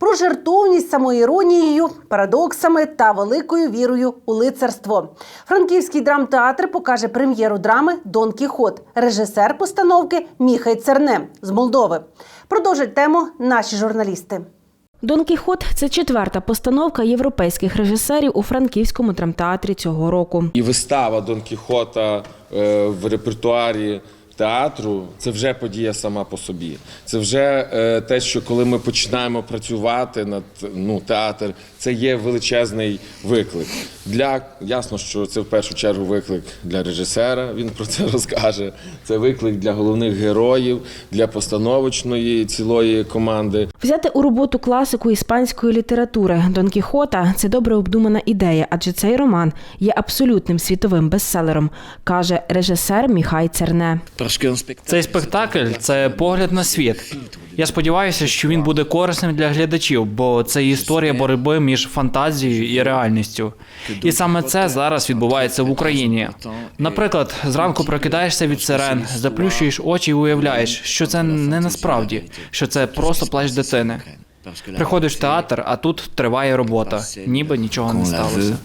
про жертовність самоіронією, парадоксами та великою вірою у лицарство. Франківський драмтеатр покаже прем'єру драми Дон Кіхот, режисер постановки Міхай Церне з Молдови. Продовжать тему наші журналісти. Дон Кіхот це четверта постановка європейських режисерів у франківському драмтеатрі цього року. І вистава Дон Кіхота е, в репертуарі театру це вже подія сама по собі. Це вже е, те, що коли ми починаємо працювати над ну, театр, це є величезний виклик. Для ясно, що це в першу чергу виклик для режисера. Він про це розкаже. Це виклик для головних героїв, для постановочної цілої команди. Взяти у роботу класику іспанської літератури Дон Кіхота це добре обдумана ідея, адже цей роман є абсолютним світовим бестселером, каже режисер Міхай Церне. Цей спектакль це погляд на світ. Я сподіваюся, що він буде корисним для глядачів, бо це історія боротьби між фантазією і реальністю. І саме це зараз відбувається в Україні. Наприклад, зранку прокидаєшся від сирен, заплющуєш очі і уявляєш, що це не насправді, що це просто плач дитини. Приходиш в театр, а тут триває робота, ніби нічого не сталося.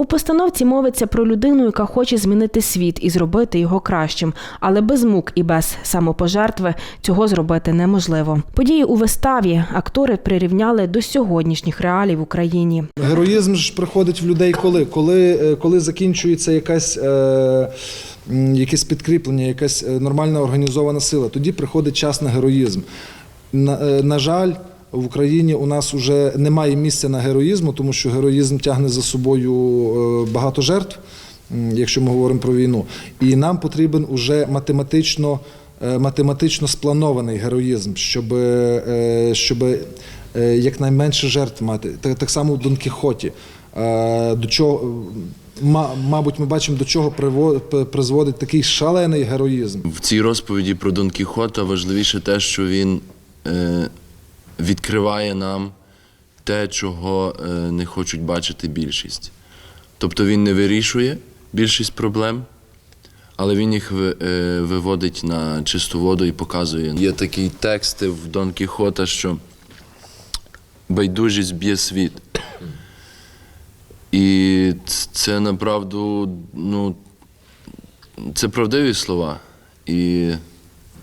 У постановці мовиться про людину, яка хоче змінити світ і зробити його кращим, але без мук і без самопожертви цього зробити неможливо. Події у виставі актори прирівняли до сьогоднішніх реалій в Україні. Героїзм ж приходить в людей коли? Коли, е, коли закінчується якась, е, якесь підкріплення, якась е, нормальна організована сила, тоді приходить час на героїзм. На, е, на жаль, в Україні у нас вже немає місця на героїзму, тому що героїзм тягне за собою е, багато жертв, якщо ми говоримо про війну. І нам потрібен уже математично, е, математично спланований героїзм, щоб, е, щоб якнайменше жертв мати. Так, само в Дон Кіхоті. До чого, ма- мабуть, ми бачимо, до чого призводить такий шалений героїзм. В цій розповіді про Дон Кіхота важливіше те, що він відкриває нам те, чого е, не хочуть бачити більшість. Тобто він не вирішує більшість проблем, але він їх е, виводить на чисту воду і показує. Є такі тексти в Дон Кіхота, що байдужість б'є світ. І це направду, ну, це правдиві слова. І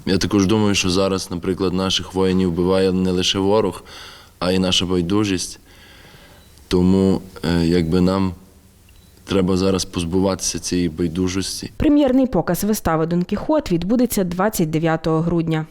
я також думаю, що зараз, наприклад, наших воїнів вбиває не лише ворог, а й наша байдужість. Тому е, якби нам треба зараз позбуватися цієї байдужості. Прем'єрний показ вистави Дон Кіхот відбудеться 29 грудня.